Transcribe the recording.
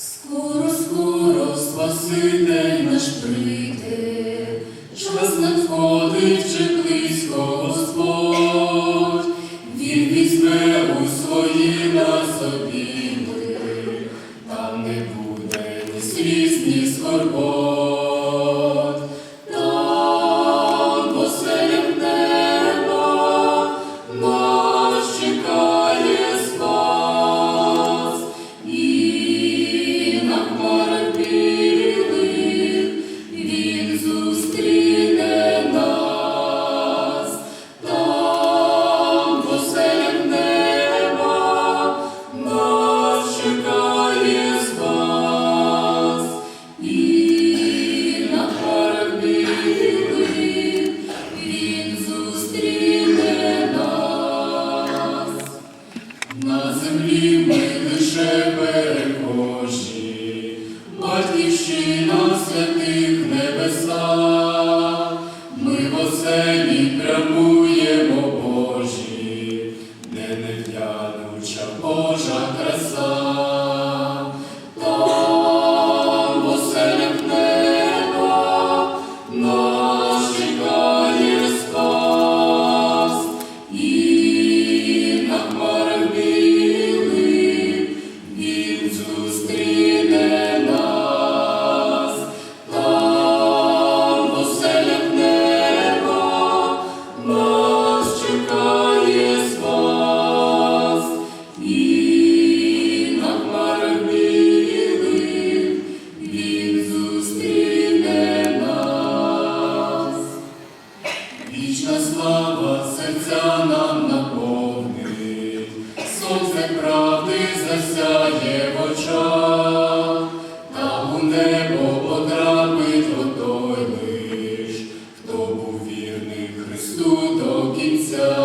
Скоро, скоро Спаситель наш прийде, час надходить чи близько Господь, Він візьме у свої на собі, там не буде ні сліз, ні На землі ми лише перехожі, батьківщина святих небеса, ми в оселі прямуємо Божі, де нев'януча Божа краса. Jesus.